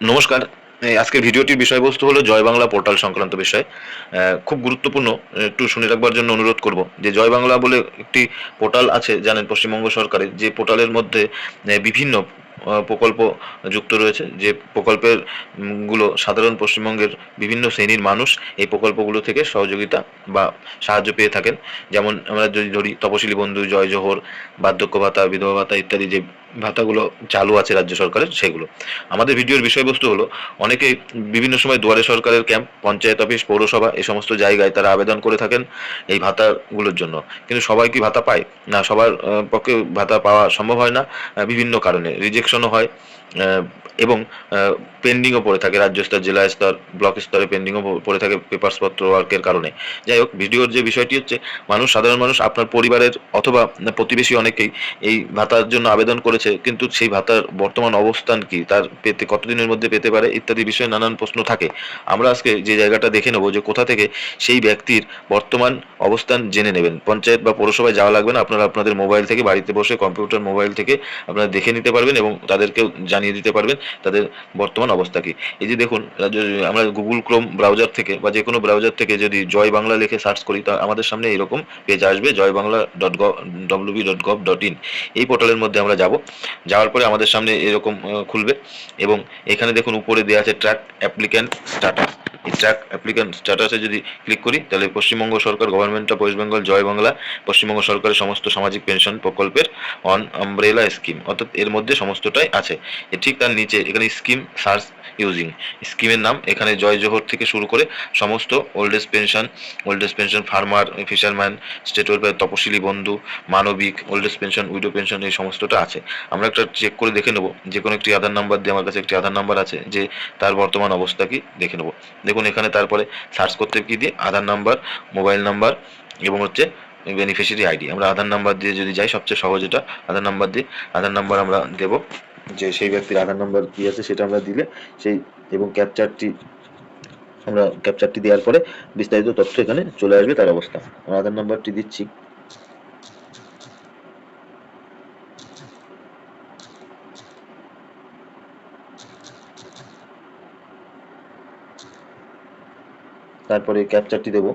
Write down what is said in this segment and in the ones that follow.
নমস্কার। আজকের ভিডিওটির বিষয়বস্তু হলো জয় বাংলা পোর্টাল সংক্রান্ত বিষয়। খুব গুরুত্বপূর্ণ, একটু শুনে রাখবার জন্য অনুরোধ করব যে জয় বাংলা বলে একটি পোর্টাল আছে জানেন পশ্চিমবঙ্গ সরকারের, যে পোর্টালের মধ্যে বিভিন্ন প্রকল্প যুক্ত রয়েছে। যে প্রকল্পেরগুলো সাধারণ পশ্চিমবঙ্গের বিভিন্ন শ্রেণির মানুষ এই প্রকল্পগুলো থেকে সহযোগিতা বা সাহায্য পেয়ে থাকেন। যেমন আমরা যদি ধরি, তপশিলি বন্ধু, জয় জোহর, বার্ধক্য ভাতা, বিধবা ভাতা ইত্যাদি যে ভাতাগুলো চালু আছে রাজ্য সরকারের, সেগুলো। আমাদের ভিডিওর বিষয়বস্তু হলো, অনেকেই বিভিন্ন সময় দুয়ারে সরকারের ক্যাম্প, পঞ্চায়েত অফিস, পৌরসভা, এই সমস্ত জায়গায় তারা আবেদন করে থাকেন এই ভাতাগুলোর জন্য। কিন্তু সবাই কি ভাতা পায়? না, সবার পক্ষে ভাতা পাওয়া সম্ভব হয় না বিভিন্ন কারণে। রিজেকশনও হয় এবং পেন্ডিংও পড়ে থাকে, রাজ্য স্তর, জেলা স্তর, ব্লক স্তরে পেন্ডিংও পড়ে থাকে পেপারসপত্র ওয়ার্কের কারণে। যাই হোক, ভিডিওর যে বিষয়টি হচ্ছে, মানুষ, সাধারণ মানুষ, আপনার পরিবারের অথবা প্রতিবেশী অনেকেই এই ভাতার জন্য আবেদন করেছে, কিন্তু সেই ভাতার বর্তমান অবস্থান কি, তার পেতে কতদিনের মধ্যে পেতে পারে, ইত্যাদি বিষয়ে নানান প্রশ্ন থাকে। আমরা আজকে যে জায়গাটা দেখে নেব যে কোথা থেকে সেই ব্যক্তির বর্তমান অবস্থান জেনে নেবেন। পঞ্চায়েত বা পৌরসভায় যাওয়া লাগবে না। আপনারা আপনাদের মোবাইল থেকে, বাড়িতে বসে কম্পিউটার মোবাইল থেকে আপনারা দেখে নিতে পারবেন এবং তাদেরকেও জানিয়ে দিতে পারবেন তাদের বর্তমান অবস্থা কি। এই যে দেখুন আমরা গুগল ক্রোম ব্রাউজার থেকে বা যে কোনো ব্রাউজার থেকে যদি জয় বাংলা লিখে সার্চ করি, তা আমাদের সামনে এরকম পেজ আসবে Jai Bangla dot gov WB dot gov dot in. এই পোর্টালের মধ্যে আমরা যাব। যাওয়ার পরে আমাদের সামনে এরকম খুলবে এবং এখানে দেখুন উপরে দেওয়া আছে ট্র্যাক অ্যাপ্লিক্যান্ট এই ট্র্যাক অ্যাপ্লিক্যান্ট স্ট্যাটাসে যদি ক্লিক করি, তাহলে পশ্চিমবঙ্গ সরকার, government of West Bengal, Jai Bangla, Paschimbanga সরকারের সমস্ত সামাজিক পেনশন প্রকল্পের অন আমব্রেলা স্কিম অর্থাৎ এর মধ্যে সমস্তটাই আছে। ঠিক তার নিচে এখানে স্কিম সার্চ ইউজিং স্কিমের নাম এখানে জয় জোহর থেকে শুরু করে সমস্ত old age pension old age pension farmer fisherman state welfare তপশিলি বন্ধু, মানবিক old age pension widow pension এই সমস্তটা আছে। আমরা একটা চেক করে দেখে নেব যে কোনো একটি আধার নাম্বার দিয়ে আমার কাছে একটি আধার নাম্বার আছে, যে তার বর্তমান অবস্থা কি, দেখে নেব। দেখুন এখানে, তারপরে সার্চ করতে কি দিয়ে? আধার নাম্বার মোবাইল নাম্বার এবং হচ্ছে বেনিফিশিয়ারি আইডি আমরা আধার নাম্বার দিয়ে যদি যাই, সবচেয়ে সহজ এটা, আধার নাম্বার দিয়ে, আধার নাম্বার আমরা দেব। যে সেই ব্যক্তির আধার নাম্বার কি আছে সেটা আমরা দিলে সেই এবং ক্যাপচারটি আমরা ক্যাপচারটি দেওয়ার পরে বিস্তারিত তথ্য এখানে চলে আসবে, তার অবস্থা। আমরা আধার নাম্বারটি দিচ্ছি। তারপরে ক্যাপচারটি দেবো।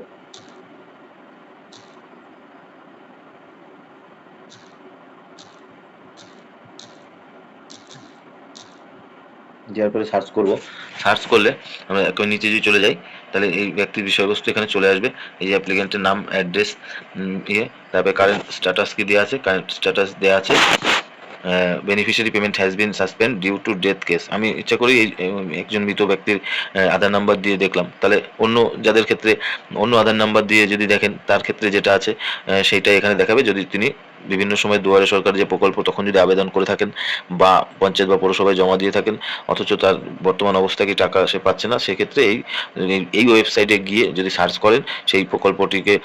দেওয়ার পরে সার্চ করব। সার্চ করলে আমরা একদম নিচে যদি চলে যাই, তাহলে এই ব্যক্তির বিষয়বস্তু এখানে চলে আসবে। এই যে অ্যাপ্লিকেন্টের নাম অ্যাড্রেস ইয়ে তারপরে কারেন্ট স্ট্যাটাস কি দেওয়া আছে? কারেন্ট স্ট্যাটাস দেওয়া আছে। Beneficiary payment has been suspend due to death case আমি ইচ্ছা করি একজন মৃত ব্যক্তির আধার নাম্বার দিয়ে দেখলাম। তাহলে অন্য যাদের ক্ষেত্রে, অন্য আধার নাম্বার দিয়ে যদি দেখেন, তার ক্ষেত্রে যেটা আছে সেইটাই এখানে দেখাবে। যদি তিনি বিভিন্ন সময় দুয়ারে সরকার যে প্রকল্প, তখন যদি আবেদন করে থাকেন বা পঞ্চায়েত বা পৌরসভায় জমা দিয়ে থাকেন, অথচ তার বর্তমান অবস্থা কি টাকা সে পাচ্ছে না, সেক্ষেত্রে এই- এই ওয়েবসাইটে গিয়ে যদি সার্চ করেন, সেই প্রকল্পটিকে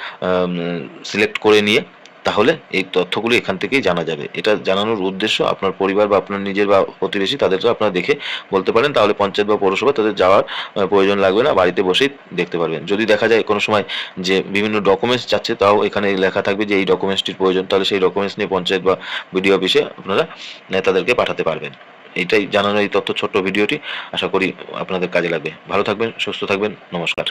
সিলেক্ট করে নিয়ে তাহলে এই তথ্যগুলো এখান থেকেই জানা যাবে। এটা জানানোর উদ্দেশ্য আপনার পরিবার বা আপনার নিজের বা প্রতিবেশী তাদেরকে আপনারা দেখে বলতে পারেন। তাহলে পঞ্চায়েত বা পৌরসভা তাদের যাওয়ার প্রয়োজন লাগবে না, বাড়িতে বসেই দেখতে পারবেন। যদি দেখা যায় কোনো সময় যে বিভিন্ন ডকুমেন্টস চাচ্ছে, তাও এখানে লেখা থাকবে যে এই ডকুমেন্টসটির প্রয়োজন, তাহলে সেই ডকুমেন্টস নিয়ে পঞ্চায়েত বা বিডিও অফিসে আপনারা তাদেরকে পাঠাতে পারবেন। এটাই জানানো এই তথ্য, ছোট্ট ভিডিওটি। আশা করি আপনাদের কাজে লাগবে। ভালো থাকবেন, সুস্থ থাকবেন। নমস্কার।